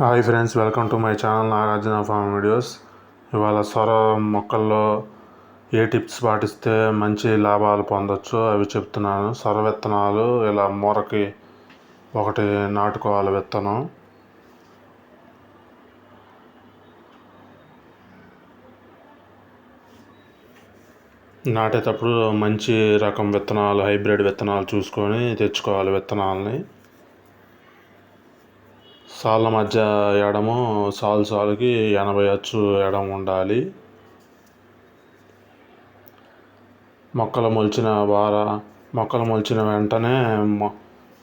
Hi friends welcome to my channel Nagarjuna farm videos ఇవాళ సొర మొక్కల్లో ఏ టిప్స్ పాటిస్తే మంచి లాభాలు పొందొచ్చు అవి చెప్తున్నాను. సొర విత్తనాలు ఇలా మూరకి ఒకటి నాటుకోవాలి విత్తనం. నాటేటప్పుడు మంచి రకం విత్తనాలు హైబ్రిడ్ విత్తనాలు చూసుకొని తెచ్చుకోవాలి విత్తనాలని. సాళ్ళ మధ్య ఎడము సాలు సాలుకి ఎనభై అచ్చు ఎడం ఉండాలి. మొక్కలు మొలిచిన వార మొక్కలు మొలిచిన వెంటనే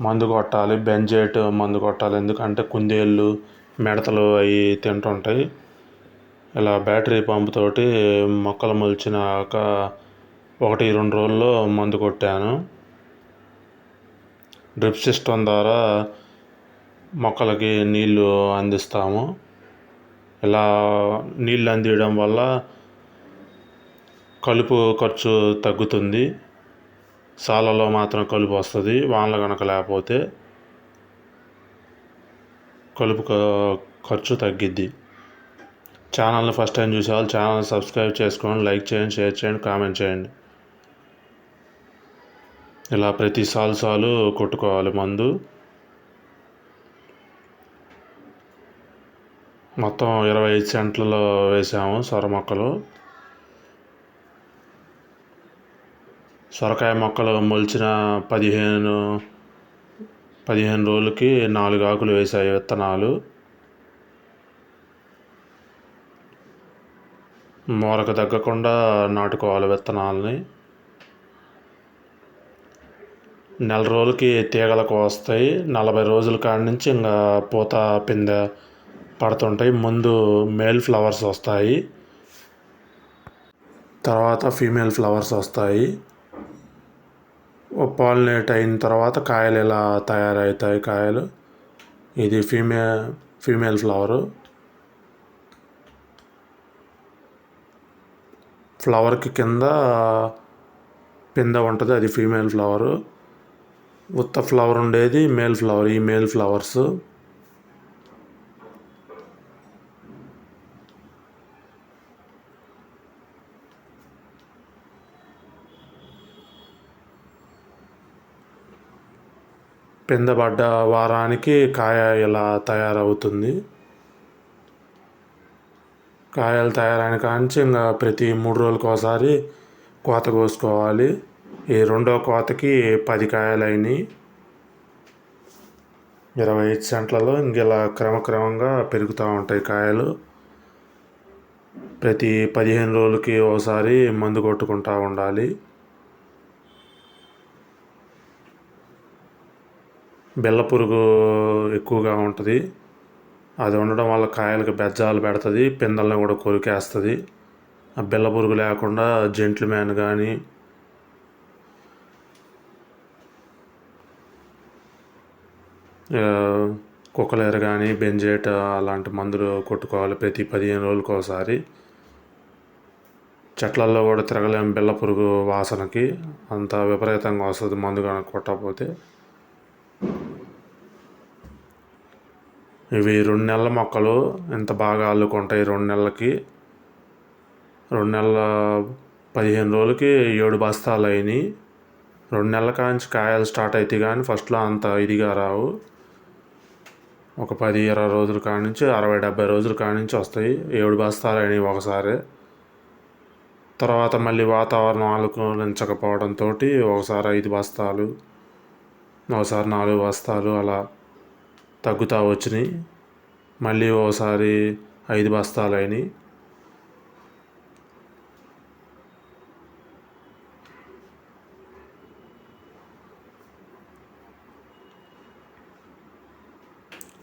మందు కొట్టాలి బెంజేట్ మందు కొట్టాలి. ఎందుకంటే కుందేళ్ళు మిడతలు అవి తింటుంటాయి. ఇలా బ్యాటరీ పంపుతోటి మొక్కలు మొలిచినాక ఒకటి రెండు రోజుల్లో మందు కొట్టాను. డ్రిప్ సిస్టమ్ ద్వారా మొక్కలకి నీళ్ళు అందిస్తాము. ఇలా నీళ్ళు అందియడం వల్ల కలుపు ఖర్చు తగ్గుతుంది. సాలలో మాత్రం కలుపు వస్తుంది వానలు కనుక లేకపోతే కలుపు ఖర్చు తగ్గిద్ది. ఛానల్ని ఫస్ట్ టైం చూసేవాళ్ళు ఛానల్ సబ్స్క్రైబ్ చేసుకోండి లైక్ చేయండి షేర్ చేయండి కామెంట్ చేయండి. ఇలా ప్రతి సాలు సాలు కొట్టుకోవాలి మందు. మొత్తం ఇరవై ఐదు సెంట్లలో వేసాము సొర మొక్కలు. సొరకాయ మొక్కలు మొలిచిన పదిహేను పదిహేను రోజులకి నాలుగు ఆకులు వేసాయి విత్తనాలు. మూరకు తగ్గకుండా నాటుకోవాలి విత్తనాలని. నెల రోజులకి తీగలకు వస్తాయి. నలభై రోజుల కాడి నుంచి ఇంకా పూత పిందె పడుతుంటాయి. ముందు మేల్ ఫ్లవర్స్ వస్తాయి. తర్వాత ఫీమేల్ ఫ్లవర్స్ వస్తాయి. పాలినేట్ అయిన తర్వాత కాయలు ఇలా తయారవుతాయి కాయలు? ఇది ఫీమే ఫీమేల్ ఫ్లవరు. ఫ్లవర్కి కింద పింద ఉంటుంది అది ఫీమేల్ ఫ్లవరు. ఉత్త ఫ్లవర్ ఉండేది మేల్ ఫ్లవర్ ఈ మేల్ ఫ్లవర్స్. పిందబడ్డ వారానికి కాయ ఇలా తయారవుతుంది. కాయలు తయారైన కాంచి ఇంకా ప్రతి మూడు రోజులకు ఒకసారి కోత కోసుకోవాలి. ఈ రెండో కోతకి పది కాయలు అయినాయి ఇరవై ఐదు సెంట్లలో ఇంక ఇలా క్రమక్రమంగా పెరుగుతూ ఉంటాయి కాయలు. ప్రతి పదిహేను రోజులకి ఒకసారి మందు కొట్టుకుంటూ ఉండాలి. బెల్ల పురుగు ఎక్కువగా ఉంటుంది. అది ఉండడం వల్ల కాయలకు బెజ్జాలు పెడుతుంది పిందల్ని కూడా కొరికేస్తుంది. ఆ బెల్ల పురుగు లేకుండా జెంట్లు మ్యాన్ కానీ కుక్కలేరు కానీ బెంజేట్ అలాంటి మందులు కొట్టుకోవాలి ప్రతి పదిహేను రోజులకు ఒకసారి. చెట్లల్లో కూడా తిరగలేము బెల్ల పురుగు వాసనకి. అంత విపరీతంగా వస్తుంది మందు కనుక కొట్టకపోతే. ఇవి రెండు నెలల మొక్కలు ఇంత బాగా అల్లుకుంటాయి రెండు నెలలకి. రెండు నెలల పదిహేను రోజులకి ఏడు బస్తాలు అయినాయి. రెండు నెలల కాంచి కాయలు స్టార్ట్ అవుతాయి కానీ ఫస్ట్లో అంత ఇదిగా రావు. ఒక పది ఇరవై రోజుల కాడ నుంచి అరవై డెబ్బై రోజుల కాడ నుంచి వస్తాయి. ఏడు బస్తాలు అయినాయి ఒకసారి. తర్వాత మళ్ళీ వాతావరణం ఆలుకోలించకపోవడంతో ఒకసారి ఐదు బస్తాలు ఒకసారి నాలుగు బస్తాలు అలా తగ్గుతూ వచ్చినాయి. మళ్ళీ ఓసారి ఐదు బస్తాలు అయినాయి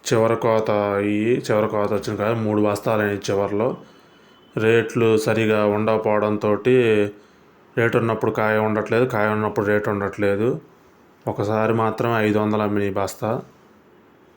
చివరి కోత అయ్యి చివరి కోత వచ్చిన కాదు మూడు బస్తాలు అయినాయి చివరిలో. రేట్లు సరిగా ఉండకపోవడంతో రేటు ఉన్నప్పుడు కాయ ఉండట్లేదు కాయ ఉన్నప్పుడు రేటు ఉండట్లేదు. ఒకసారి మాత్రం ఐదు వందలు అమ్మినాయి బస్తా.